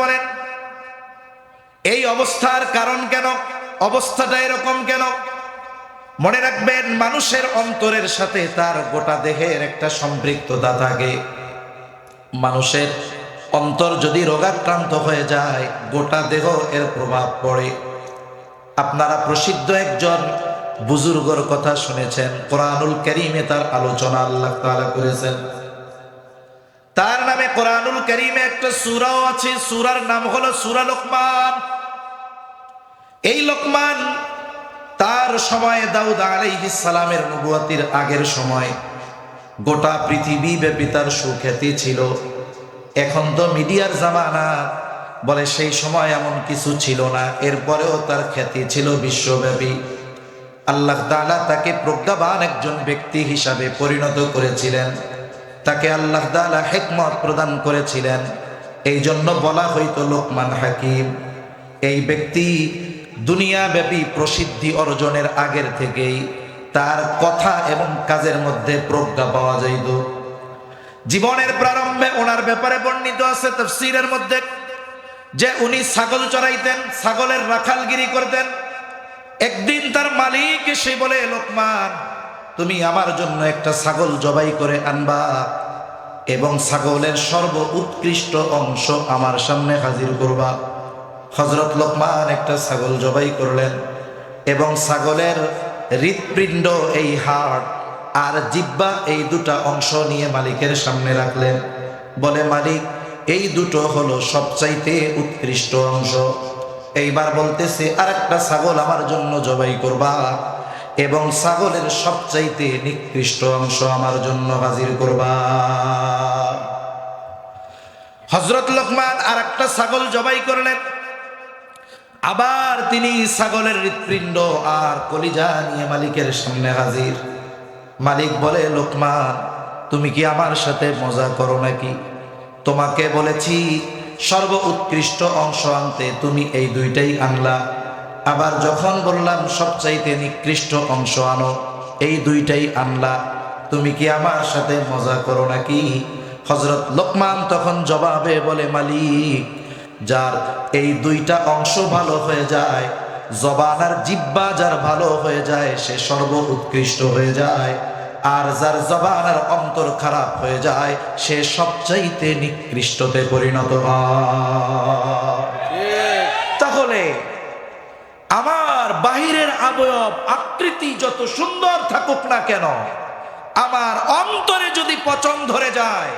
বলেন, এই অবস্থার কারণ কেন? অবস্থাটা এরকম কেন? মনে রাখবেন, মানুষের অন্তরের সাথে তার গোটা দেহের একটা সম্পৃক্ততা থাকে মানুষের অন্তর যদি রোগাক্রান্ত হয়ে যায়, গোটা দেহ এর প্রভাব পড়ে। আপনারা প্রসিদ্ধ একজন বুজুর্গর কথা শুনেছেন, কোরআনুল করিমে তার আলোচনা আল্লাহ তাআলা করেছেন। তার নামে কোরআনুল করিমে একটা সূরাও আছে, সূরার নাম হলো সুরা লোকমান। এই লোকমান তার সময়ে দাউদ আলাইহিস সালামের নবুয়াতির আগের সময় গোটা পৃথিবী ব্যাপী তার সুখ্যাতি ছিল। এখন তো মিডিয়ার জামানা বলে সেই সময় এমন কিছু ছিল না, এরপরেও তার খ্যাতি ছিল বিশ্বব্যাপী। আল্লাহ তাআলা তাকে প্রজ্ঞাবান একজন ব্যক্তি হিসাবে পরিণত করেছিলেন। তাকে আল্লাহ তাআলা হেকমত প্রদান করেছিলেন। এই জন্য বলা হইতো, লোকমান হাকিম, এই ব্যক্তি দুনিয়াব্যাপী প্রসিদ্ধি অর্জনের আগের থেকেই তার কথা এবং কাজের মধ্যে প্রজ্ঞা পাওয়া যাইত। জীবনের প্রারম্ভে ওনার ব্যাপারে বর্ণিত আছে তফসিরের মধ্যে যে উনি ছাগল চড়াইতেন, ছাগলের রাখালগিরি করতেন। একদিন তার মালিক সে বলে, লোকমান তুমি আমার জন্য একটা ছাগল জবাই করে আনবা এবং ছাগলের সর্ব উৎকৃষ্ট অংশ আমার সামনে হাজির করবা। হজরত লোকমান একটা ছাগল জবাই করলেন এবং ছাগলের হৃৎপিণ্ড, এই হাড় আর জিব্বা, এই দুটা অংশ নিয়ে মালিকের সামনে রাখলেন। বলে, মালিক, এই দুটো হলো সবচাইতে উৎকৃষ্ট অংশ। এইবার বলতেছে আর একটা ছাগল আমার জন্য জবাই করবা। এবং ছাগলের সবচাইতে নিকৃষ্ট অংশ আমার জন্য হাজির করবা। হজরত লোকমান আর একটা ছাগল জবাই করলেন। আবার তিনি ছাগলের হৃৎপিণ্ড আর কলিজা নিয়ে মালিকের সামনে হাজির। মালিক বলে, লোকমান, তুমি কি আমার সাথে মজা করো নাকি? তোমাকে বলেছি সর্ব উৎকৃষ্ট অংশ আনতে তুমি এই দুইটাই আনলা। আবার যখন বললাম, সবচাইতে নিকৃষ্ট অংশ আনো, এই দুইটাই আনলা। তুমি কি আমার সাথে মজা করো নাকি? হজরত লোকমান তখন জবাবে বলে, মালিক, যার এই দুইটা অংশ ভালো হয়ে যায়, জবান আর জিব্বা যার ভালো হয়ে যায়, সে সর্ব উৎকৃষ্ট হয়ে যায়, আর যার জবান আর অন্তর খারাপ হয়ে যায়, সে সবচাইতে নিকৃষ্টতে পরিণত হয়। আমার বাহিরের আবয়ব, আকৃতি যত সুন্দর থাকুক না কেন, আমার অন্তরে যদি পচন ধরে যায়,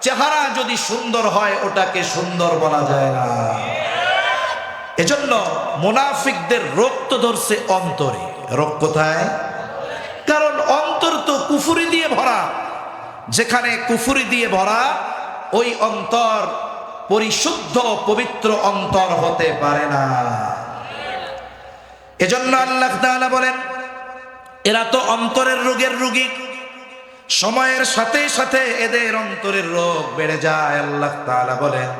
চেহারা যদি সুন্দর হয়, ওটাকে সুন্দর বলা যায় না। এজন্য মুনাফিকদের রোগ তো ধরছে অন্তরে। রোগ কোথায়? কারণ অন্তর তো কুফুরি দিয়ে ভরা। যেখানে কুফুরি দিয়ে ভরা, ওই অন্তর পরিশুদ্ধ পবিত্র অন্তর হতে পারে না। এজন্য আল্লাহ তাআলা বলেন, এরা তো অন্তরের রোগের রোগী। সময়ের সাথে সাথে এদের অন্তরের রোগ বেড়ে যায়, আল্লাহ তাআলা বলেন,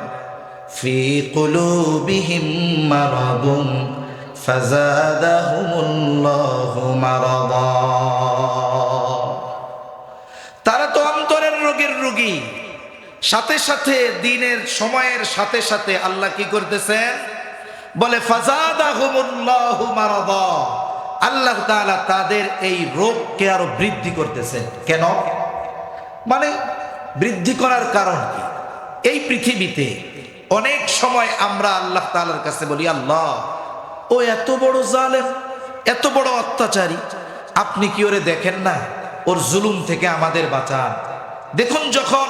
ফি কুলুবিহিম মারাদুন ফাজাদাহুমুল্লাহু মারাদা। তারা তো অন্তরের রোগের রোগী। সাথে সাথে দিনের সময়ের সাথে সাথে আল্লাহ কি করতেছেন? বলে আল্লাহ তাদের এই রোগকে আরও বৃদ্ধি করতেছেন কেন? মানে বৃদ্ধি করার কারণ কি? এই পৃথিবীতে অনেক সময় আমরা আল্লাহ তাআলার কাছে বলি, আল্লাহ, ও এত বড় জালেম, এত বড় অত্যাচারী, আপনি কি ওরে দেখেন না? ওর জুলুম থেকে আমাদের বাঁচান। দেখুন, যখন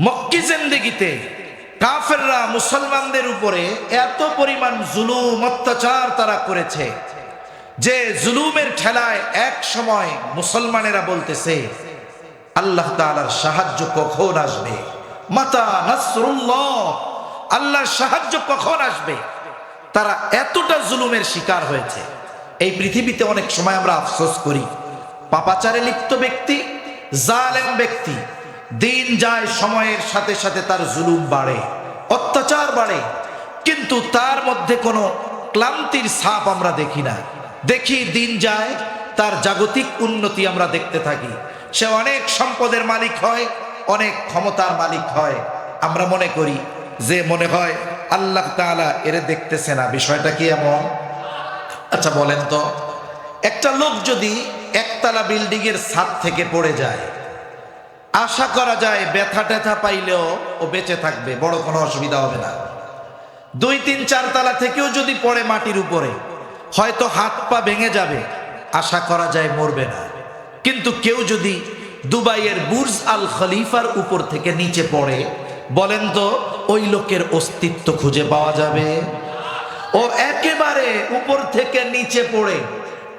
মক্কি জেন্দেগিতে কাফেররা মুসলমানদের উপরে এত পরিমাণ জুলুম, অত্যাচার তারা করেছে যে জুলুমের ঠেলায় এক সময় মুসলমানেরা বলতেছে, আল্লাহ তাআলার সাহায্য কখন আসবে? মাতা নাসরুল্লাহ, আল্লাহর সাহায্য কখন আসবে? তারা এতটা জুলুমের শিকার হয়েছে। এই পৃথিবীতে অনেক সময় আমরা আফসোস করি। পাপাচারে লিপ্ত ব্যক্তি, জালেম ব্যক্তি দিন যায়, সময়ের সাথে সাথে তার জুলুম বাড়ে, অত্যাচার বাড়ে। কিন্তু তার মধ্যে কোনো ক্লান্তির ছাপ আমরা দেখি না। দেখি দিন যায়, তার জাগতিক উন্নতি আমরা দেখতে থাকি। সে অনেক সম্পদের মালিক হয়, অনেক ক্ষমতার মালিক হয়। আমরা মনে করি যে মনে হয় আল্লাহ তাআলা এরে দেখতেছে না। বিষয়টা কি এমন? আচ্ছা বলেন তো। একটা লোক যদি একতলা বিল্ডিং এর ছাদ থেকে পড়ে যায় আশা করা যায় ব্যথা ট্যাথা পাইলেও ও বেঁচে থাকবে, বড় কোনো অসুবিধা হবে না। দুই, তিন, চার তালা থেকেও যদি পড়ে মাটির উপরে, হয়তো হাত পা ভেঙে যাবে, আশা করা যায় মরবে না। কিন্তু কেউ যদি দুবাইয়ের বুর্জ আল খলিফার উপর থেকে নিচে পড়ে, বলেন তো, ওই লোকের অস্তিত্ব খুঁজে পাওয়া যাবে? ও একেবারে উপর থেকে নিচে পড়ে,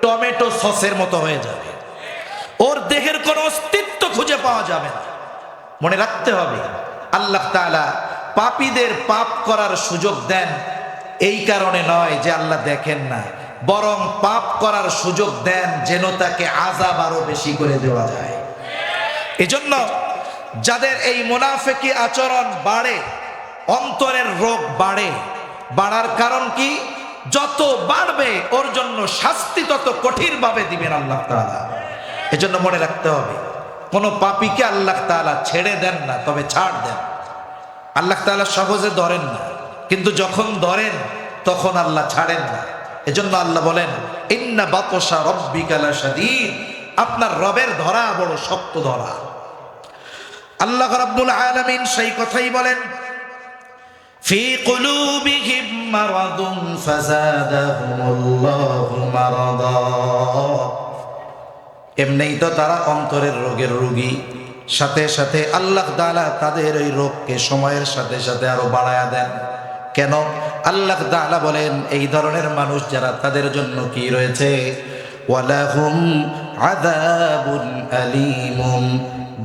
টমেটো সসের মতো হয়ে যাবে। ওর দেহের কোনো অস্তিত্ব খুঁজে পাওয়া যাবে না। মনে রাখতে হবে, আল্লাহ তাআলা পাপীদের পাপ করার সুযোগ দেন। এই কারণে নয় যে আল্লাহ দেখেন না, বরং পাপ করার সুযোগ দেন যেন তাকে আজাব আরও বেশি করে দেওয়া যায়। এজন্য যাদের এই মুনাফেকি আচরণ বাড়ে, অন্তরের রোগ বাড়ে, বাড়ার কারণ কি? যত বাড়বে, ওর জন্য শাস্তি তত কঠিনভাবে দিবেন আল্লাহ তাআলা। এজন্য মনে রাখতে হবে কোনো পাপীকে আল্লাহ তাআলা ছেড়ে দেন না তবে ছাড় দেন আল্লাহ তাআলা সহজে ধরেন না কিন্তু যখন ধরেন তখন আল্লাহ ছাড়েন না এজন্য আল্লাহ বলেন ইন্না বাতসা রব্বিকা লাশাদীদ আপনার রবের ধরা বড় শক্ত ধরা আল্লাহ রাব্বুল আলামিন সেই কথাই বলেন في قلوبهم مرض فزادهم الله مرضا এমনিই তো তারা অন্তরের রোগের রোগী। সাথে সাথে আল্লাহ তাআলা তাদের ওই রোগকে সময়ের সাথে সাথে আরও বাড়ায়া দেন। কেন? আল্লাহ তাআলা বলেন, এই ধরনের মানুষ যারা তাদের জন্য কি রয়েছে? ওয়ালাহুম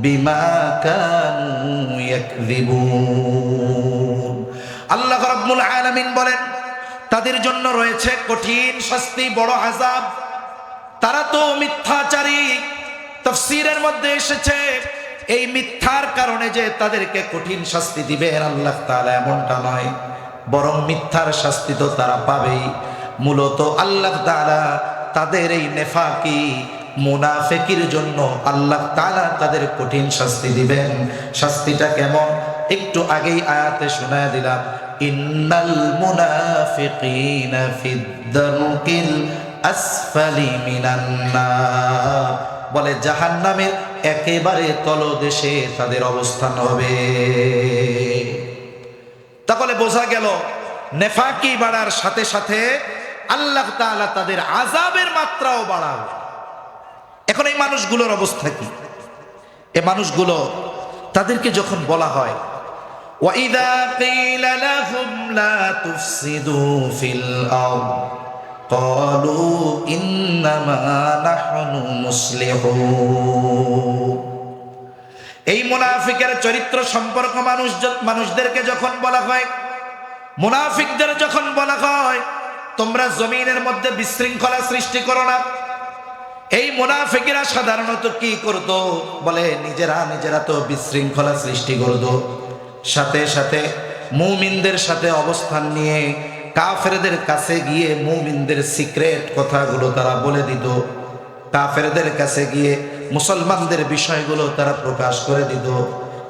বিমা আল্লাহ রাব্বুল আলামিন বলেন, তাদের জন্য রয়েছে কঠিন শাস্তি, বড় আযাব। তারা তো মিথ্যাচারী। তফসিরের মধ্যে এসেছে। এই মিথ্যার কারণে যে তাদেরকে কঠিন শাস্তি দিবেন আল্লাহ তাআলা এমনটা নয়। বরং মিথ্যার শাস্তি তো তারা পাবেই। মূলত আল্লাহ তাআলা তাদের এই নেফাকি মুনাফেকির জন্য আল্লাহ তাআলা তাদের কঠিন শাস্তি দিবেন। শাস্তিটা কেমন? একটু আগেই আয়াতে শোনায় দিলাম, ইন্নাল মুনাফিকিনা আসফালি মিনান নার বলে জাহান্নামের একেবারে তলদেশে তাদের অবস্থান হবে তাহলে বোঝা গেল নেফাকি বাড়ার সাথে সাথে আল্লাহ তাআলা তাদের আজাবের মাত্রাও বাড়াবে এখন এই মানুষগুলোর অবস্থা কি এ মানুষগুলো তাদেরকে যখন বলা হয় وَإِذَا قِيلَ لَهُمْ لَا تُفْسِدُوا فِي الْأَرْضِ قَالُوا إِنَّمَا نَحْنُ مُصْلِحُونَ এই মুনাফিকের চরিত্র সম্পর্ক মানুষ মানুষদেরকে যখন বলা হয় মুনাফিকদের যখন বলা হয় তোমরা জমিনের মধ্যে বিশৃঙ্খলা সৃষ্টি করো না এই মুনাফিকেরা সাধারণত কি করতো বলে নিজেরা নিজেরা তো বিশৃঙ্খলা সৃষ্টি করতো সাথে সাথে মুমিনদের সাথে অবস্থান নিয়ে কাফেরদের কাছে গিয়ে মুমিনদের সিক্রেট কথাগুলো তারা বলে দিত। কাফেরদের কাছে গিয়ে মুসলমানদের বিষয়গুলো তারা প্রকাশ করে দিত।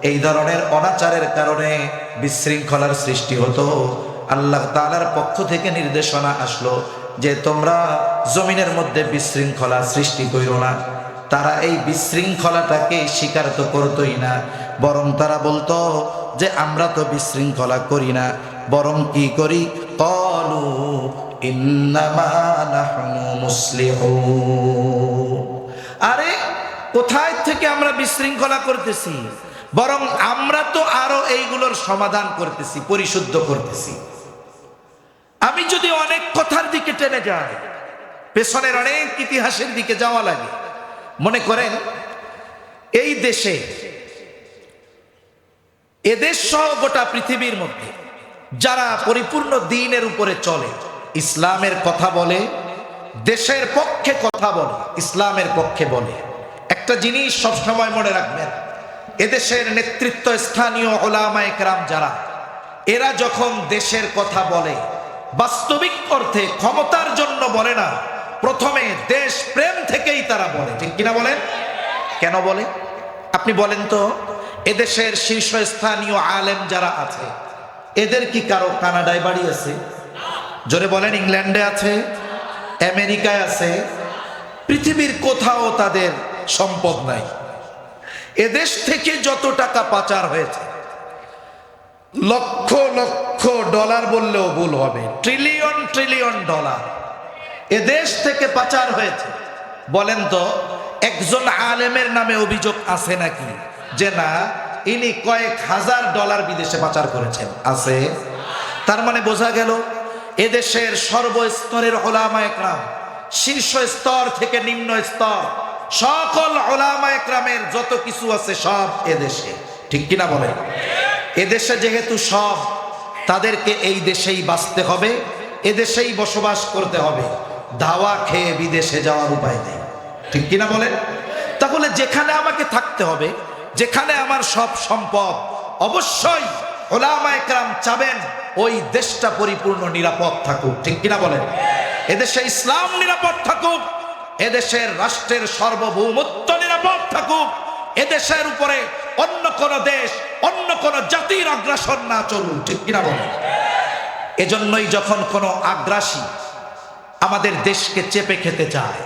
এই ধরনের অনাচারের কারণে বিশৃঙ্খলার সৃষ্টি হতো। আল্লাহ তাআলার পক্ষ থেকে নির্দেশনা আসলো যে তোমরা জমিনের মধ্যে বিশৃঙ্খলা সৃষ্টি করো না। তারা এই বিশৃঙ্খলাটাকে স্বীকার তো করতোই না, বরং তারা বলতো যে আমরা তো বিশৃঙ্খলা করি না। বরং কি করি? কলু আরে, কোথায় থেকে আমরা বিশৃঙ্খলা করতেছি? বরং আমরা তো আরও এইগুলোর সমাধান করতেছি, পরিশুদ্ধ করতেছি। আমি যদি অনেক কথার দিকে টেনে যাই, পেছনের অনেক ইতিহাসের দিকে যাওয়া লাগে। মনে করেন, এই দেশে এদেশ সহ গোটা পৃথিবীর মধ্যে যারা পরিপূর্ণ দিনের উপরে চলে, ইসলামের কথা বলে, দেশের পক্ষে কথা বলে, ইসলামের পক্ষে বলে। একটা জিনিস সবসময় মনে রাখবেন, এদেশের নেতৃত্ব স্থানীয় ওলামা একরাম যারা, এরা যখন দেশের কথা বলে, বাস্তবিক অর্থে ক্ষমতার জন্য বলে না, প্রথমে দেশ প্রেম থেকেই তারা বলে। ঠিক কিনা বলেন? কেন বলে? আপনি বলেন তো, এদেশের শীর্ষস্থানীয় আলেম যারা আছে এদের কি কারও কানাডায় বাড়ি আছে? জোরে বলেন, ইংল্যান্ডে আছে, আমেরিকায় আছে, পৃথিবীর কোথাও তাদের সম্পদ নাই। এদেশ থেকে যত টাকা পাচার হয়েছে, লক্ষ লক্ষ ডলার বললেও ভুল হবে, ট্রিলিয়ন ট্রিলিয়ন ডলার এদেশ থেকে পাচার হয়েছে। বলেন তো, একজন আলেমের নামে অভিযোগ আছে নাকি? যে না ইনি কয়েক হাজার ডলার বিদেশে পাচার করেছেন। আছে? তার মানে বোঝা গেল, এদেশের সর্বস্তরের ওলামা একরাম, শীর্ষ স্তর থেকে নিম্ন স্তর, সকল ওলামা একরামের যত কিছু আছে সব এদেশে। ঠিক কিনা বলেন? এদেশে যেহেতু সব, তাদেরকে এই দেশেই বাঁচতে হবে, এদেশেই বসবাস করতে হবে। দাওয়া খেয়ে বিদেশে যাওয়ার উপায় নেই। ঠিক কিনা বলেন? তাহলে যেখানে আমাকে থাকতে হবে যেখানে আমার সব সম্পদ, অবশ্যই ওলামা একরাম চাবেন, ওই দেশটা পরিপূর্ণ নিরাপদ থাকুক, ঠিক কিনা বলেন? এদেশে ইসলাম নিরাপদ থাকুক এদেশের রাষ্ট্রের সার্বভৌমত্ব নিরাপদ থাকুক, এদেশের উপরে অন্য কোন দেশ, অন্য কোন জাতির আগ্রাসন না চলুক, ঠিক কিনা বলেন? এজন্যই যখন কোনো আগ্রাসী আমাদের দেশকে চেপে খেতে চায়,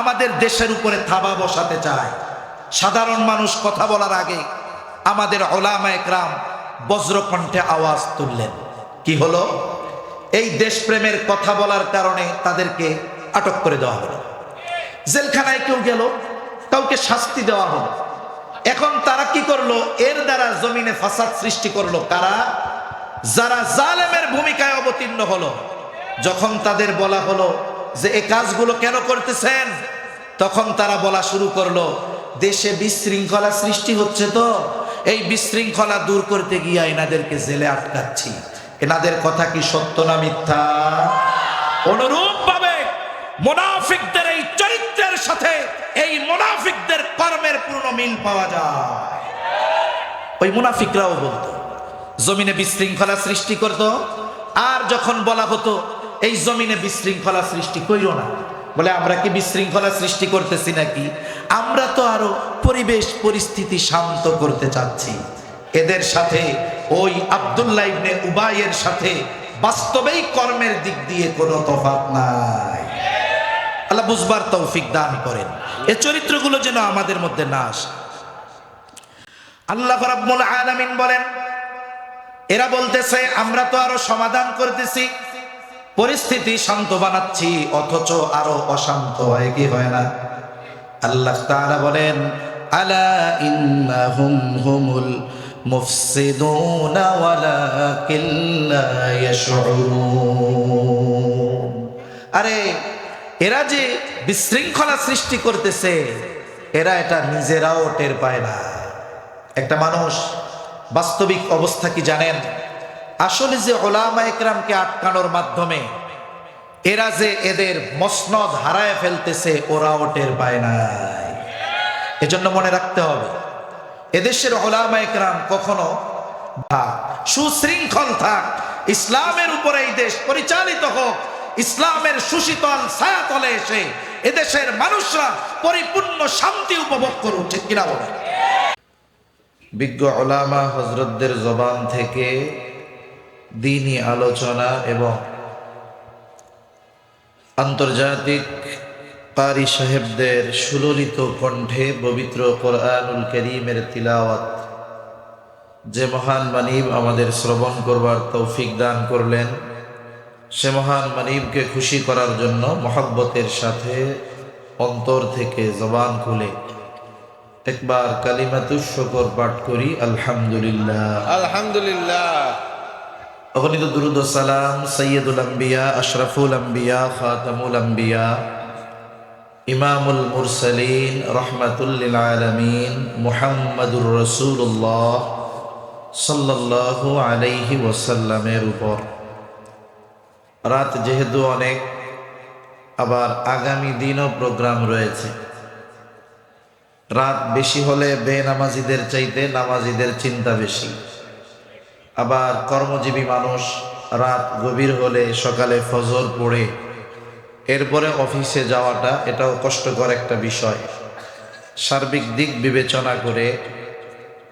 আমাদের দেশের উপরে থাবা বসাতে চায় সাধারণ মানুষ কথা বলার আগে আমাদের ওলামা একরাম বজ্রকণ্ঠে আওয়াজ তুললেন। কি হলো? এই দেশপ্রেমের কথা বলার কারণে তাদেরকে আটক করে দেওয়া হলো। জেলখানায় কেউ গেল, কাউকে শাস্তি দেওয়া হলো। এখন তারা কি করল? এর দ্বারা জমিনে ফাসাদ সৃষ্টি করল কারা? যারা জালেমের ভূমিকায় অবতীর্ণ হলো। যখন তাদের বলা হলো যে, এ কাজগুলো কেন করতেছেন? তখন তারা বলা শুরু করল দেশে বিশৃঙ্খলা সৃষ্টি হচ্ছে তো। এই বিশৃঙ্খলা দূর করতে গিয়ে এনাদেরকে জেলে আটকাচ্ছি। এনাদের কথা কি সত্য না মিথ্যা? অনুরূপ ভাবে মোনাফিকদের এই চরিত্রের সাথে এই মোনাফিকদের কর্মের পূর্ণ মিল পাওয়া যায়। ওই মুনাফিকরাও বলতো জমিনে বিশৃঙ্খলা সৃষ্টি করত আর যখন বলা হতো এই জমিনে বিশৃঙ্খলা সৃষ্টি করিও না। বলে আমরা কি বিশৃঙ্খলা সৃষ্টি করতেছি নাকি? আমরা তো আরও পরিবেশ, পরিস্থিতি শান্ত করতে চাচ্ছি। এদের সাথে, ওই আবদুল্লাহ ইবনে উবাইয়ের সাথে বাস্তবেই কর্মের দিক দিয়ে কোনো তফাৎ নাই। আল্লাহ বুঝবার তৌফিক দান করেন। এ চরিত্রগুলো যেন আমাদের মধ্যে না আসে। আল্লাহ রাব্বুল আলামিন বলেন, এরা বলতেছে, আমরা তো আরও সমাধান করতেছি। পরিস্থিতি শান্ত বানাচ্ছি, অথচ আরও অশান্ত হয়, কি হয় না? আল্লাহ তাআলা বলেন, আলা ইন্নাহুম হুমুল মুফসিদুনা ওয়ালাকিন লা আরে, এরা যে বিশৃঙ্খলা সৃষ্টি করতেছে, এরা এটা নিজেরাও টের পায় না। একটা মানুষ বাস্তবিক অবস্থা কি জানেন? আসলে যে ওলামা একরামকে আটকানোর মাধ্যমে এরা যে এদের মসনদ হারায় ফেলতেছে, ওরাও টের পায় নাই। এজন্য মনে রাখতে হবে, এদেশের ওলামা একরাম কখনো সুশৃঙ্খল থাক, ইসলামের উপরে এই দেশ পরিচালিত হোক, ইসলামের সুশীতল ছায়াতলে এসে এদেশের মানুষরা পরিপূর্ণ শান্তি উপভোগ করুক, ঠিক কিনা বলে বিজ্ঞ ওলামা হজরতদের জবান থেকে দিনই আলোচনা এবং আন্তর্জাতিক কারি সাহেবদের সুললিত কণ্ঠে পবিত্র কোরআনুল করিমের তিলাওয়াত। যে মহান মানিব আমাদের শ্রবণ করবার তৌফিক দান করলেন। সে মহান মানিবকে খুশি করার জন্য মহাব্বতের সাথে অন্তর থেকে জবান খুলে একবার কালিমাতুর শকর পাঠ করি, আলহামদুলিল্লাহ। আলহামদুলিল্লাহ। অগণিত দুরুদ সালাম সৈয়দুল আম্বিয়া, আশরাফুল আম্বিয়া, খাতামুল আম্বিয়া, ইমামুল মুরসালিন রহমাতুল্লিল আলমিন, মুহাম্মাদুর রসুল্লাহ সাল্লাল্লাহু আলাইহি ওয়াসাল্লামের উপর। রাত যেহেতু অনেক, আবার আগামী দিনও প্রোগ্রাম রয়েছে। রাত বেশি হলে বেনামাজিদের চাইতে নামাজিদের চিন্তা বেশি। আবার কর্মজীবী মানুষ রাত গভীর হলে সকালে ফজর পড়ে। এরপরে অফিসে যাওয়াটা এটাও কষ্টকর একটা বিষয়। সার্বিক দিক বিবেচনা করে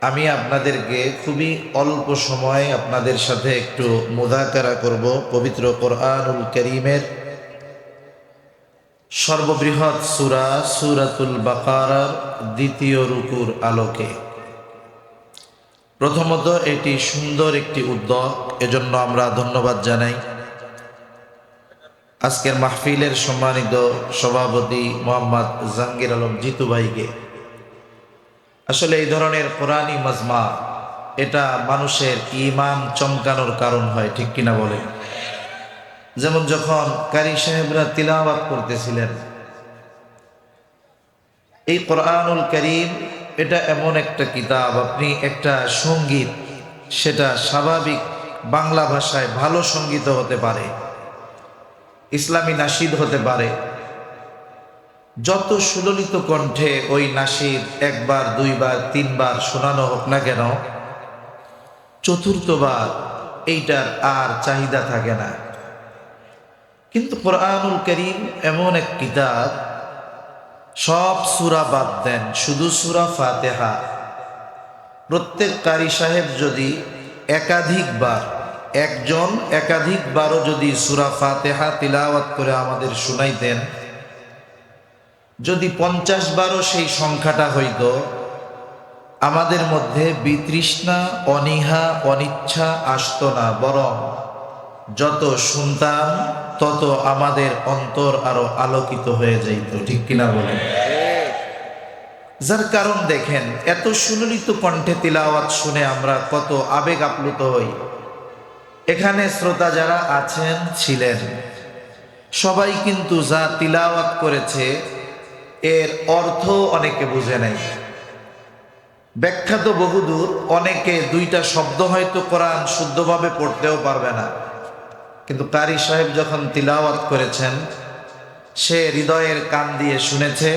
আমি আপনাদেরকে খুবই অল্প সময় আপনাদের সাথে একটু মুদাকারা করব পবিত্র কোরআনুল করিমের সর্ববৃহৎ সুরা, সুরাতুল বাকারার দ্বিতীয় রুকুর আলোকে। প্রথমত, এটি সুন্দর একটি উদ্যোগ। এজন্য আমরা ধন্যবাদ জানাই। আজকের মাহফিলের সম্মানিত সভাপতি মোহাম্মদ জাহাঙ্গীর আলম জিতু ভাইকে। আসলে এই ধরনের কোরআনী মাজমা, এটা মানুষের ইমান চমকানোর কারণ হয়, ঠিক কিনা বলে যেমন যখন কারি সাহেবরা তিলাওয়াত করতেছিলেন, এই কোরআনুল করিম এটা এমন একটা কিতাব, আপনি একটা সংগীত, সেটা স্বাভাবিক বাংলা ভাষায় ভালো সংগীত হতে পারে, ইসলামী নাসিদ হতে পারে। যত সুললিত কণ্ঠে ওই নাসির একবার, দুইবার, তিনবার শোনানো হোক না কেন, চতুর্থবার এইটার আর চাহিদা থাকে না। কিন্তু কোরআনুল করিম এমন এক কিতাব সব সুরা বাদ দেন, শুধু সুরা ফাতেহা। প্রত্যেক কারি সাহেব যদি একাধিকবার, একজন একাধিকবারও যদি সুরা ফাতেহা তিলাওয়াত করে আমাদের শুনাইতেন, যদি পঞ্চাশ বারও সেই সংখ্যাটা হইত, আমাদের মধ্যে বিতৃষ্ণা, অনীহা, অনিচ্ছা আসত না, বরং যত শুনতাম, তত আমাদের অন্তর আরও আলোকিত হয়ে যাইত, ঠিক কিনা বলেন? যার কারণ দেখেন, এত সুললিত কণ্ঠে তিলাওয়াত শুনে আমরা কত আবেগ আপ্লুত হই। এখানে শ্রোতা যারা আছেন, ছিলেন। সবাই কিন্তু যা তিলাওয়াত করেছে, এর অর্থ অনেকে বুঝে নাই। ব্যাখ্যা তো বহুদূর, অনেকে দুইটা শব্দ হয়তো কোরআন শুদ্ধভাবে পড়তেও পারবে না। কিন্তু কারি সাহেব যখন তিলাওয়াত করেছেন, সে হৃদয়ের কান দিয়ে শুনেছে,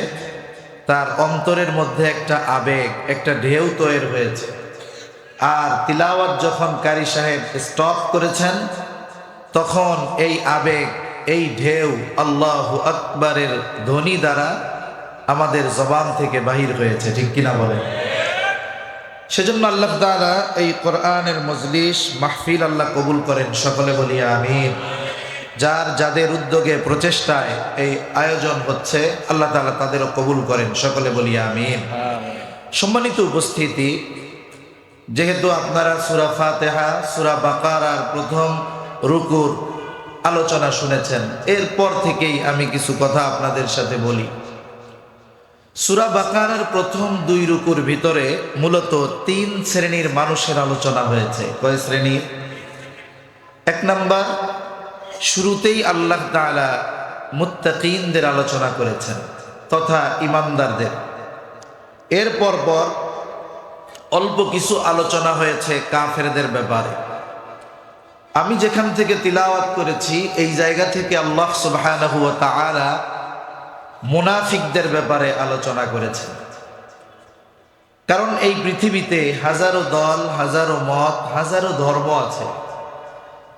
তার অন্তরের মধ্যে একটা আবেগ, একটা ঢেউ তৈর হয়েছে। আর তিলাওয়াত যখন কারি সাহেব স্টপ করেছেন, তখন এই আবেগ, এই ঢেউ আল্লাহ আকবরের ধ্বনি দ্বারা আমাদের জবান থেকে বাহির হয়েছে, ঠিক কিনা বলেন? সেজন্য আল্লাহ তাআলা এই কোরআনের মজলিস মাহফিল আল্লাহ কবুল করেন, সকলে বলি আমিন। যার যাদের উদ্যোগে, প্রচেষ্টায় এই আয়োজন হচ্ছে, আল্লাহ তালা তাদেরও কবুল করেন, সকলে বলি আমিন। সম্মানিত উপস্থিতি, যেহেতু আপনারা সুরা ফাতেহা, সুরা বাকারার প্রথম রুকুর আলোচনা শুনেছেন, এরপর থেকেই আমি কিছু কথা আপনাদের সাথে বলি। সুরা বাকারার প্রথম দুই রুকুর ভিতরে মূলত তিন শ্রেণির মানুষের আলোচনা হয়েছে। কয় শ্রেণির এক নাম্বার, শুরুতেই আল্লাহ তাআলা মুত্তাকিনদের আলোচনা করেছেন তথা ইমানদারদের। এরপর পর অল্প কিছু আলোচনা হয়েছে কাফেরদের ব্যাপারে। আমি যেখান থেকে তিলাওয়াত করেছি, এই জায়গা থেকে আল্লাহ তাআলা মুনাফিকদের ব্যাপারে আলোচনা করেছেন কারণ এই পৃথিবীতে হাজারো দল, হাজারো মত, হাজারো ধর্ম আছে।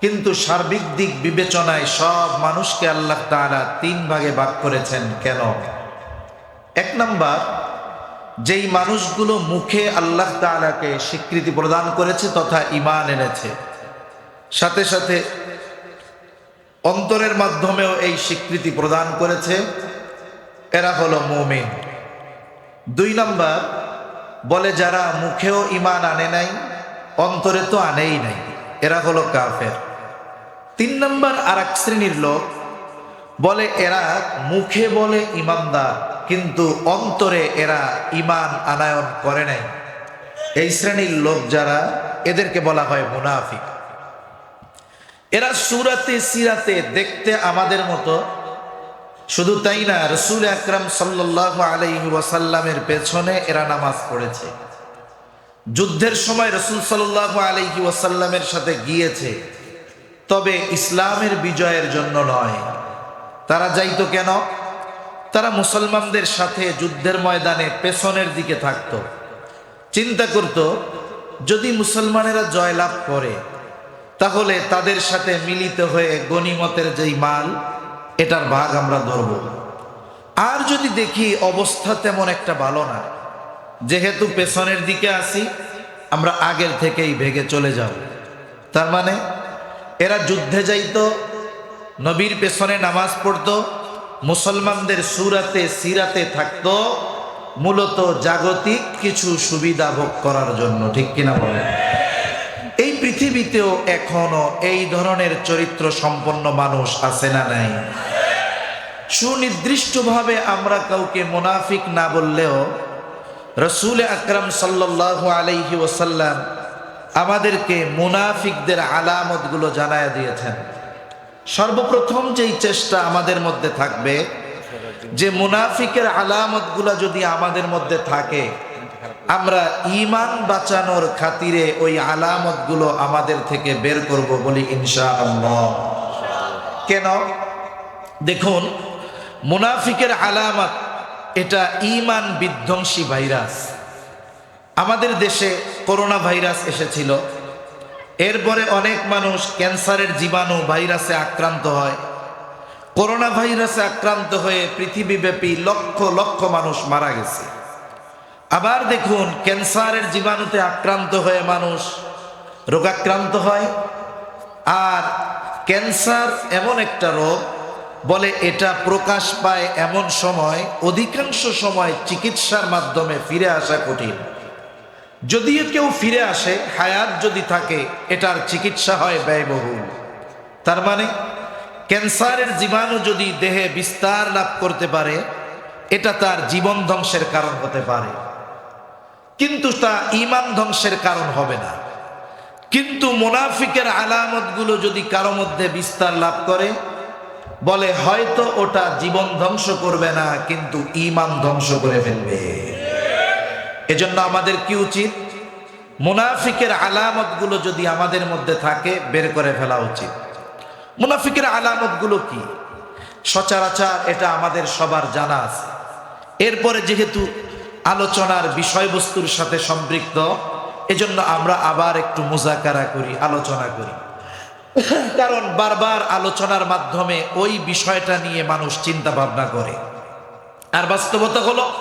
কিন্তু সার্বিক দিক বিবেচনায় সব মানুষকে আল্লাহ তাআলা তিন ভাগে ভাগ করেছেন কেন? এক নাম্বার, যেই মানুষগুলো মুখে আল্লাহ তাআলাকে স্বীকৃতি প্রদান করেছে তথা ইমান এনেছে। সাথে সাথে অন্তরের মাধ্যমেও এই স্বীকৃতি প্রদান করেছে। এরা হলো মুমিন। দুই নম্বর, বলে যারা মুখেও ইমান আনে নাই, অন্তরে তো আনেই নাই, এরা হলো কাফের। তিন নম্বর আর এক শ্রেণির লোক, বলে এরা মুখে বলে ইমানদার কিন্তু অন্তরে এরা ইমান আনায়ন করে নাই। এই শ্রেণির লোক যারা, এদেরকে বলা হয় মুনাফিক। এরা সুরাতে, সিরাতে দেখতে আমাদের মতো শুধু তাই না, রসুল আকরাম সাল্লাহ আলাইহি ওয়াসাল্লামের পেছনে এরা নামাজ পড়েছে। যুদ্ধের সময় রসুল সাল্লাহ আলাইহি ওয়াসাল্লামের সাথে গিয়েছে। তবে ইসলামের বিজয়ের জন্য নয়। তারা যাইতো কেন? তারা মুসলমানদের সাথে যুদ্ধের ময়দানে পেছনের দিকে থাকত। চিন্তা করত, যদি মুসলমানেরা জয়লাভ করে, তাহলে তাদের সাথে মিলিত হয়ে গনিমতের যেই মাল এটার ভাগ আমরা ধরব। আর যদি দেখি অবস্থা তেমন একটা ভালো না, যেহেতু পেছনের দিকে আসি আমরা আগের থেকেই ভেগে চলে যাব। তার মানে এরা যুদ্ধে যাইত, নবীর পেছনে নামাজ পড়তো, মুসলমানদের সুরাতে, সিরাতে থাকতো, মূলত জাগতিক কিছু সুবিধা ভোগ করার জন্য, ঠিক কিনা এই পৃথিবীতেও এখনও এই ধরনের চরিত্র সম্পন্ন মানুষ আছে না নাই? সুনির্দিষ্টভাবে আমরা কাউকে মুনাফিক না বললেও রসুল আকরাম সাল্লাহ আলাইহি ওসাল্লাম আমাদেরকে মুনাফিকদের আলামতগুলো জানায় দিয়েছেন। সর্বপ্রথম যেই চেষ্টা আমাদের মধ্যে থাকবে, যে মুনাফিকের আলামতগুলো যদি আমাদের মধ্যে থাকে আমরা ইমান বাঁচানোর খাতিরে ওই আলামতগুলো আমাদের থেকে বের করব বলি ইনশা আল্লাহ কেন? দেখুন, মুনাফিকের আলামত, এটা ইমান বিধ্বংসী ভাইরাস। আমাদের দেশে করোনা ভাইরাস এসেছিল। এরপরে অনেক মানুষ ক্যান্সারের জীবাণু ভাইরাসে আক্রান্ত হয়। করোনা ভাইরাসে আক্রান্ত হয়ে পৃথিবীব্যাপী লক্ষ লক্ষ মানুষ মারা গেছে। আবার দেখুন, ক্যান্সারের জীবাণুতে আক্রান্ত হয়ে মানুষ রোগাক্রান্ত হয়। আর ক্যান্সার এমন একটা রোগ, বলে এটা প্রকাশ পায় এমন সময়, অধিকাংশ সময় চিকিৎসার মাধ্যমে ফিরে আসা কঠিন। যদিও কেউ ফিরে আসে, হায়াত যদি থাকে, এটার চিকিৎসা হয় ব্যয়বহুল। তার মানে ক্যান্সারের জীবাণু যদি দেহে বিস্তার লাভ করতে পারে, এটা তার জীবন ধ্বংসের কারণ হতে পারে। কিন্তু তা ইমান ধ্বংসের কারণ হবে না। কিন্তু মুনাফিকের আলামতগুলো যদি কারও মধ্যে বিস্তার লাভ করে, বলে হয়তো ওটা জীবন ধ্বংস করবে না, কিন্তু ইমান ধ্বংস করে ফেলবে। এজন্য আমাদের কি উচিত? মুনাফিকের আলামতগুলো যদি আমাদের মধ্যে থাকে, বের করে ফেলা উচিত। মুনাফিকের আলামতগুলো কি? সচরাচর এটা আমাদের সবার জানা আছে। এরপরে যেহেতু আলোচনার বিষয়বস্তুর সাথে সম্পৃক্ত। এজন্য আমরা আবার একটু মোজাকারা করি, আলোচনা করি। কারণ বারবার আলোচনার মাধ্যমে ওই বিষয়টা নিয়ে মানুষ চিন্তা ভাবনা করে। আর বাস্তবতা হলো,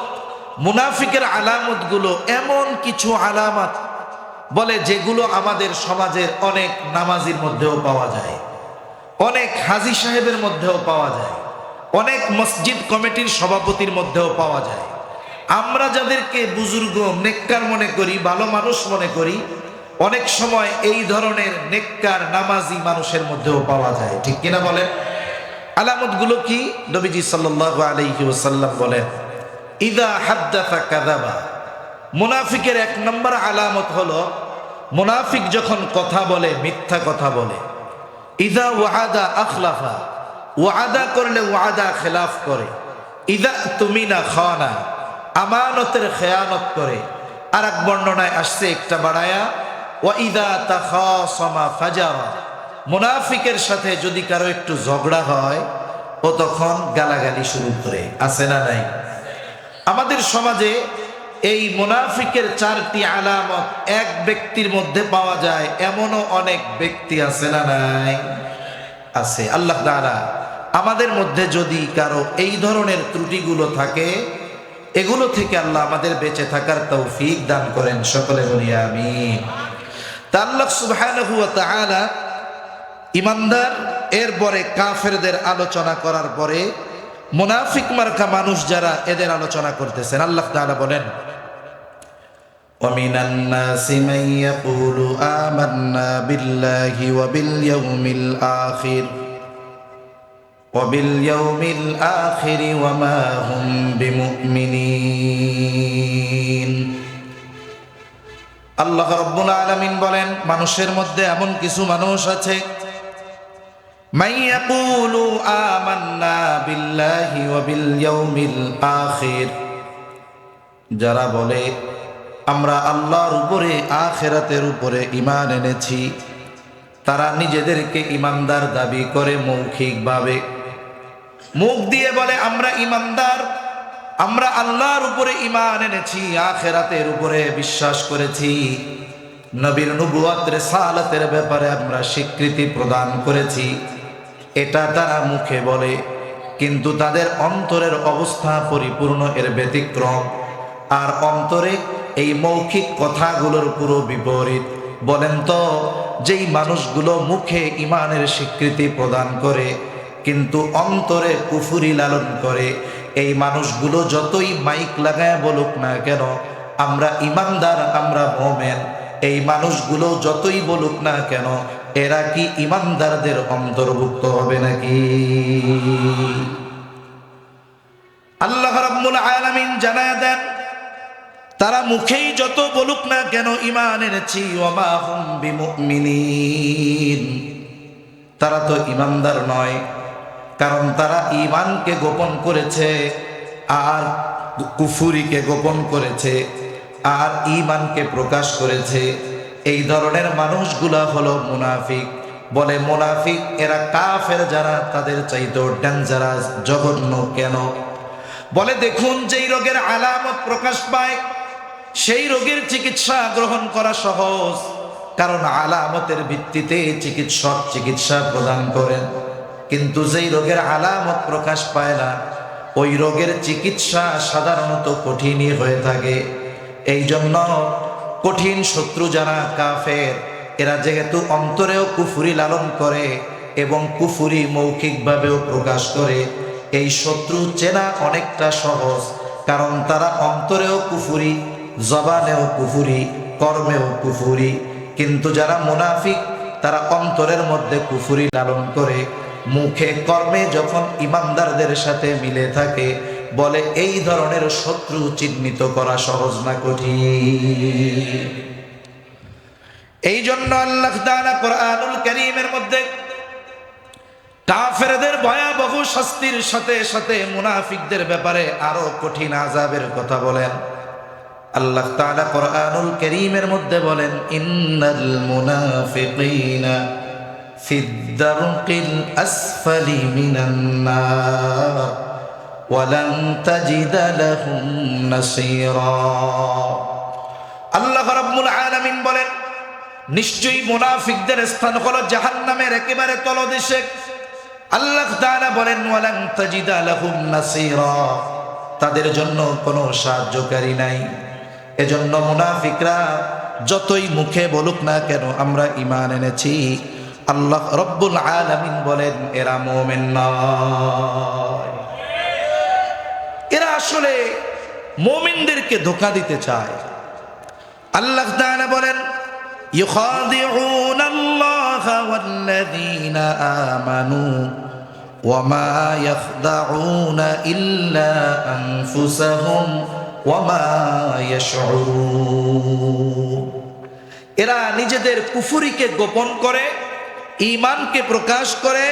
মুনাফিকের আলামতগুলো এমন কিছু আলামত বলে যেগুলো আমাদের সমাজের অনেক নামাজির মধ্যেও পাওয়া যায়, অনেক হাজি সাহেবের মধ্যেও পাওয়া যায়, অনেক মসজিদ কমিটির সভাপতির মধ্যেও পাওয়া যায়। আমরা যাদেরকে বুজুর্গ, নেককার মনে করি, ভালো মানুষ মনে করি, অনেক সময় এই ধরনের নেককার, নামাজি মানুষের মধ্যেও পাওয়া যায়। ঠিক কিনা বলেন? আলামতগুলো কি? নবীজি সাল্লাহ আলাইহি ওসাল্লাম বলেন, ইদা হাদ্দাফা কাদাবা মুনাফিকের এক নম্বর আলামত হলো, মুনাফিক যখন কথা বলে, মিথ্যা কথা বলে, ইদা ওয়াদা আখলাফা। ওয়াদা করলে ওয়াদা খেলাফ করে, ইদা তুমি না খাওয়ানা আমানতের খেয়ানত করে। আর এক বর্ণনায় আসছে একটা বাড়ায়া ওয়া ইদা তাখাসমা ফাজারা। মুনাফিকের সাথে যদি কারও একটু ঝগড়া হয়, ও তখন গালাগালি শুরু করে। আছে না নাই? আমাদের সমাজে এই মুনাফিকের চারটি আলামত এক ব্যক্তির মধ্যে পাওয়া যায়, এমনও অনেক ব্যক্তি আছে না নাই? আছে। আল্লাহ আমাদের মধ্যে যদি কারও এই ধরনের ত্রুটিগুলো থাকে এগুলো থেকে আল্লাহ আমাদের বেঁচে থাকার তৌফিক দান করেন সকলে বলি আমি তা আল্লাহ সুবহানাহু ওয়া তাআলা ইমানদার এরপরে কাফেরদের আলোচনা করার পরে মুনাফিক মার্কা মানুষ যারা এদের আলোচনা করতেছেন আল্লাহ তাআলা বলেন ومن الناس من يقول آمنا بالله وباليوم الآخر وباليوم الآخر وما هم بمؤمنين আল্লাহ রব্বুল আলামিন বলেন মানুষের মধ্যে এমন কিছু মানুষ আছে মাইয়াকুলু আমান্না বিল্লাহি ওয়া বিল ইয়াউমিল আখির যারা বলে আমরা আল্লাহর উপরে আখেরাতের উপরে ইমান এনেছি তারা নিজেদেরকে ইমানদার দাবি করে মৌখিকভাবে মুখ দিয়ে বলে, আমরা ইমানদার, আমরা আল্লাহর উপরে ইমান এনেছি, আখেরাতের উপরে বিশ্বাস করেছি। নবীর নবুয়াত রেসালাতের ব্যাপারে আমরা স্বীকৃতি প্রদান করেছি। এটা তারা মুখে বলে, কিন্তু তাদের অন্তরের অবস্থা পরিপূর্ণ, এর ব্যতিক্রম। আর অন্তরে এই মৌখিক কথাগুলোর পুরো বিপরীত। বলেন তো, যেই মানুষগুলো মুখে ইমানের স্বীকৃতি প্রদান করে কিন্তু অন্তরে কুফুরি লালন করে। এই মানুষগুলো যতই মাইক লাগায় বলুক না কেন, আমরা ইমানদার, আমরা মোমেন। এই মানুষগুলো যতই বলুক না কেন, এরা কি ইমানদারদের অন্তর্ভুক্ত হবে নাকি? আল্লাহ রাব্বুল আলামিন জানায় দেন, তারা মুখেই যত বলুক না কেন ইমান এনেছি ওমা হুম বিমুমিনিন। তারা তো ইমানদার নয়। কারণ তারা ইমানকে গোপন করেছে আর কুফুরিকে গোপন করেছে আর ইমানকে প্রকাশ করেছে। এই ধরনের মানুষগুলা হলো মুনাফিক। বলে মুনাফিক, এরা কাফের যারা, তাদের চাইতেও ডেঞ্জারাস জঘন্য কেন? বলে দেখুন, যেই রোগের আলামত প্রকাশ পায়, সেই রোগের চিকিৎসা গ্রহণ করা সহজ। কারণ আলামতের ভিত্তিতে চিকিৎসক চিকিৎসা প্রদান করেন। কিন্তু যেই রোগের আলামত প্রকাশ পায় না, ওই রোগের চিকিৎসা সাধারণত কঠিনই হয়ে থাকে। এই জন্য কঠিন শত্রু যারা কাফের, এরা যেহেতু অন্তরেও কুফুরি লালন করে এবং কুফুরি মৌখিকভাবেও প্রকাশ করে, এই শত্রু চেনা অনেকটা সহজ, কারণ তারা অন্তরেও কুফুরি, জবানেও কুফুরি, কর্মেও কুফুরি। কিন্তু যারা মুনাফিক, তারা অন্তরের মধ্যে কুফুরি লালন করে। মুখে কর্মে যখন ইমানদারদের সাথে মিলে থাকে, বলে, এই ধরনের শত্রু চিহ্নিত করা সহজ না কঠিন। এই জন্য আল্লাহ কোরআনুল কারীমের মধ্যে কাফেরদের ভয়াবহ শাস্তির সাথে সাথে মুনাফিকদের ব্যাপারে আরও কঠিন আজাবের কথা বলেন। আল্লাহ তাআলা কোরআনুল কারীমের মধ্যে বলেন, ইন্নাল মুনাফিকিনা ফিদ-দারকিল আসফালি মিনান নার, ওয়ালান তাজিদা লাহুম নাসীরা। আল্লাহ রাব্বুল আলামিন বলেন, নিশ্চয়ই মুনাফিকদের স্থান হলো জাহান্নামের একেবারে তলদেশে। আল্লাহ তাআলা বলেন, ওয়ালান তাজিদা লাহুম নাসীরা। তাদের জন্য কোনো সাহায্যকারী নাই। এজন্য মুনাফিকরা যতই মুখে বলুক না কেন, আমরা ঈমান এনেছি। আল্লাহ রব্বুল আলামিন বলেন এরা মুমিন নয় এরা আসলে মুমিনদেরকে ধোঁকা দিতে চায় আল্লাহ তাআলা বলেন يخادعون الله والذين آمنوا وما يخدعون إلا أنفسهم وما يشعرون এরা নিজেদের কুফুরিকে গোপন করে ইমানকে প্রকাশ করে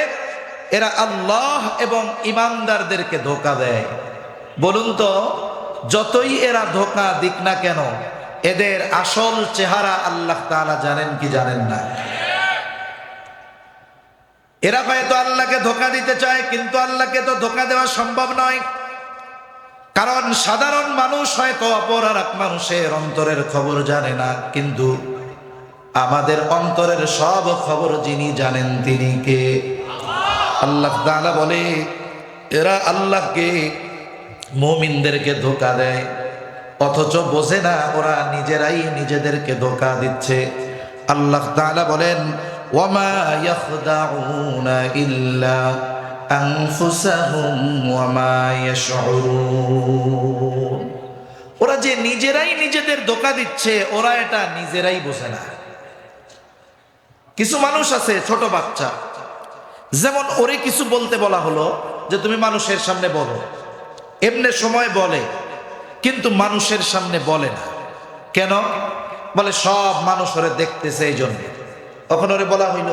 এরা আল্লাহ এবং ইমানদারদেরকে ধোকা দেয়। বলুন তো, যতই এরা ধোকা দিক না কেন, এদের আসল চেহারা আল্লাহ তাআলা জানেন কি জানেন না। এরা হয়তো আল্লাহকে ধোকা দিতে চায়, কিন্তু আল্লাহকে তো ধোকা দেওয়া সম্ভব নয়। কারণ সাধারণ মানুষ হয়তো অপর আর এক মানুষের অন্তরের খবর জানে না, কিন্তু আমাদের অন্তরের সব খবর যিনি জানেন তিনি কে? আল্লাহ বলে, এরা আল্লাহকে মুমিনদেরকে ধোকা দেয়, অথচ বোঝে না ওরা নিজেরাই নিজেদেরকে ধোকা দিচ্ছে। আল্লাহ তাআলা বলেন ওরা যে নিজেরাই নিজেদের ধোকা দিচ্ছে, ওরা এটা নিজেরাই বোঝে না। কিছু মানুষ আছে, ছোট বাচ্চা। যেমন ওরে কিছু বলতে বলা হলো যে তুমি মানুষের সামনে বলো। এমনি সময় বলে, কিন্তু মানুষের সামনে বলে না। কেন? বলে, সব মানুষ ওরে দেখতেছে এই জন্য তখন ওরে বলা হইল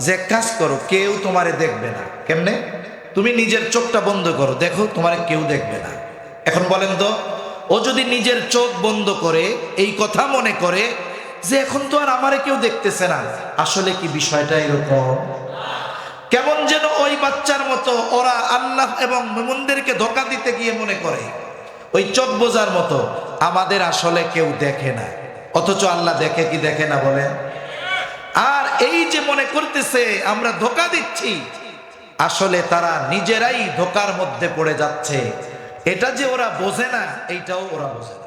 যে কাজ করো, কেউ তোমারে দেখবে না। কেমনে? তুমি নিজের চোখটা বন্ধ করো, দেখো তোমারে কেউ দেখবে না। এখন বলেন তো, ও যদি নিজের চোখ বন্ধ করে, এই কথা মনে করে যে এখন তো আর আমারে কেউ দেখতেছে না। আসলে কি বিষয়টা এরকম? কেমন যেন ওই বাচ্চার মতো ওরা আল্লাহ এবং মোমনদেরকে ধোকা দিতে গিয়ে মনে করে। ওই চোখ বোঝার মতো। আমাদের আসলে কেউ দেখে না। অথচ আল্লাহ দেখে কি দেখে না বলে? আর এই যে মনে করতেছে, আমরা ধোকা দিচ্ছি। আসলে তারা নিজেরাই ধোকার মধ্যে পড়ে যাচ্ছে। এটা যে ওরা বোঝে না, এইটাও ওরা বোঝে